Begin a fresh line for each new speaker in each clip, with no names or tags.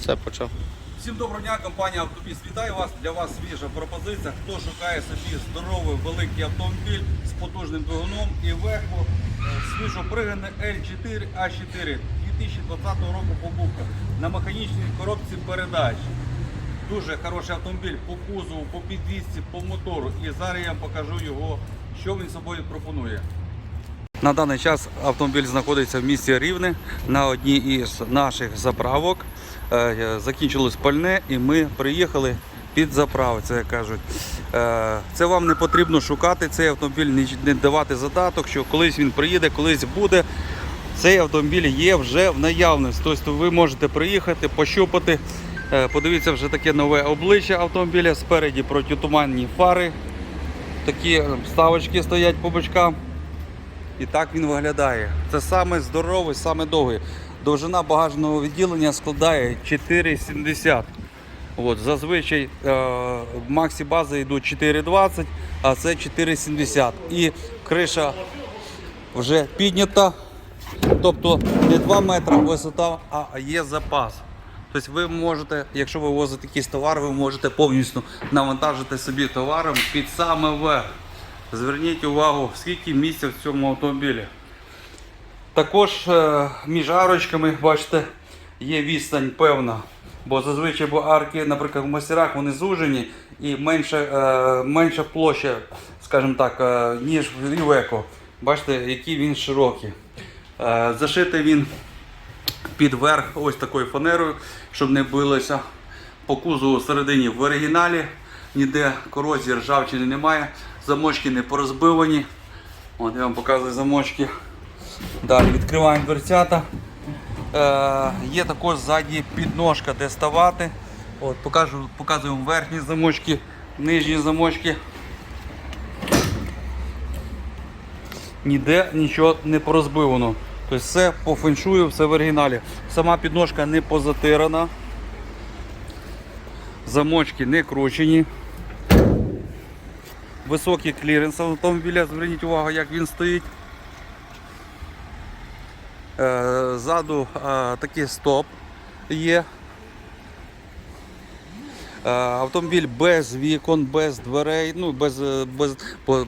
Все почав.
Всім доброго дня, компанія Автобіс. Вітаю вас. Для вас свіжа пропозиція. Хто шукає собі здоровий великий автомобіль з потужним двигуном і верху свіжо приганий L4 A4 2020 року побувка на механічній коробці передач. Дуже хороший автомобіль по кузову, по підвісці, по мотору. І зараз я покажу його, що він собою пропонує. На даний час автомобіль знаходиться в місті Рівне на одній із наших заправок. Е, Закінчилось пальне і ми приїхали під заправці, як кажуть. Е, Це вам не потрібно шукати цей автомобіль, не- давати задаток, що колись він приїде, колись буде. Цей автомобіль є вже в наявності. Тобто ви можете приїхати, пощупати. Е, Подивіться вже таке нове обличчя автомобіля. Спереді протитуманні фари. Такі вставочки стоять по бочкам. І так він виглядає. Це саме здоровий, саме довгий. Довжина багажного відділення складає 4,70. От, зазвичай е, в максі бази йдуть 4,20, а це 4,70. І криша вже піднята. Тобто не 2 метри висота, а є запас. Тобто ви можете, якщо ви возите якийсь товар, ви можете повністю навантажити собі товаром під саме верх. Зверніть увагу, скільки місця в цьому автомобілі. Також е, між арочками, бачите, є відстань певна. Бо зазвичай бо арки, наприклад, в мастерах вони зужені і менша, е, менша площа, скажімо так, е, ніж в Рівеко. Бачите, який він широкий. Зашитий він під верх ось такою фанерою, щоб не билося. По кузову всередині в оригіналі, ніде корозії ржавчини немає, замочки не порозбивані. От я вам показую замочки. Далі відкриваємо дверцята. Е, є також ззаді підножка, де ставати. От, покажу, показуємо верхні замочки, нижні замочки. Ніде нічого не порозбивано. Тобто все по феншую, все в оригіналі. Сама підножка не позатирана. Замочки не кручені. Високий кліренс автомобіля, зверніть увагу, як він стоїть. Е, Ззаду е, такий стоп є. Е, Автомобіль без вікон, без дверей. Ну, без, без,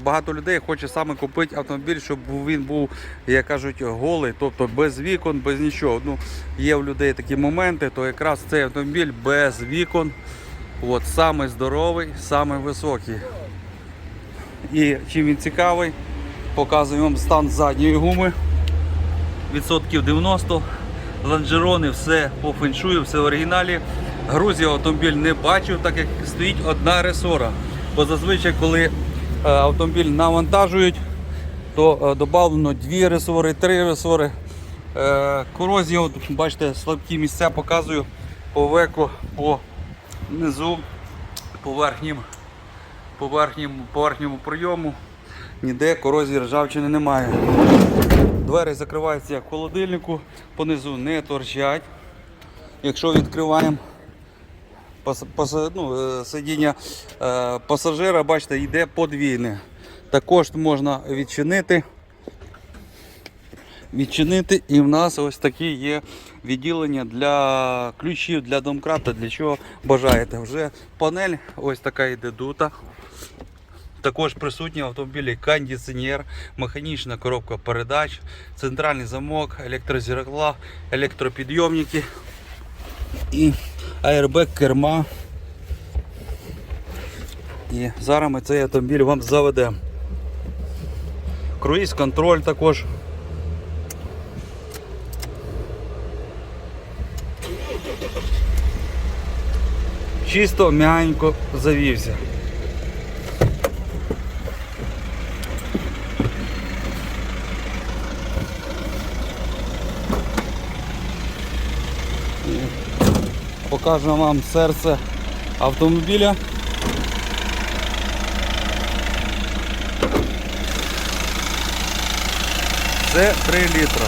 багато людей хоче саме купити автомобіль, щоб він був, як кажуть, голий, тобто без вікон, без нічого. Ну, є в людей такі моменти, то якраз цей автомобіль без вікон. От, самий здоровий, самий високий. І чим він цікавий, показую вам стан задньої гуми. Відсотків 90. Ланжерони, все по феншую, все в оригіналі. Грузію автомобіль не бачив, так як стоїть одна ресора. Бо зазвичай, коли е, автомобіль навантажують, то е, додавлено дві ресори, три ресори. Е, Корозія, бачите, слабкі місця показую по веку, по низу, по верхнім, по верхньому, по верхньому прийому. Ніде корозії ржавчини немає. Двері закриваються як в холодильнику, понизу не торчать. Якщо відкриваємо пас, пас, ну, е, сидіння е, пасажира, бачите, йде подвійне. Також можна відчинити. Відчинити і в нас ось такі є відділення для ключів, для домкрата, для чого бажаєте. Вже панель ось така йде дута. Також присутній в автомобілі кондиціонер, механічна коробка передач, центральний замок, електрозеркала, електропідйомники і аербек керма. І зараз ми цей автомобіль вам заведемо. Круїз контроль також. Чисто м'ягенько завівся. Покажу вам серце автомобіля. Це 3 літра.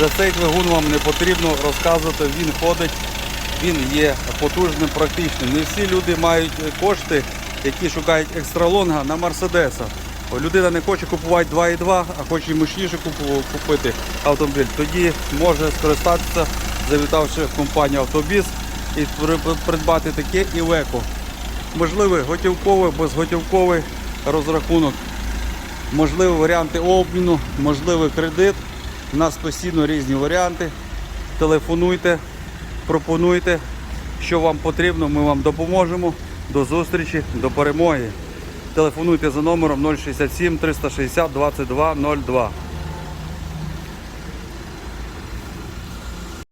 За цей двигун вам не потрібно розказувати, він ходить, він є потужним практичним. Не всі люди мають кошти, які шукають екстралонга на Мерседеса. Людина не хоче купувати 2,2, а хоче мощніше купити автомобіль. Тоді може скористатися завітавши в компанію Автобіс і придбати таке Івеко. Можливий готівковий, безготівковий розрахунок, можливі варіанти обміну, можливий кредит. У нас постійно різні варіанти. Телефонуйте, пропонуйте, що вам потрібно, ми вам допоможемо. До зустрічі, до перемоги. Телефонуйте за номером 067 360 22 02.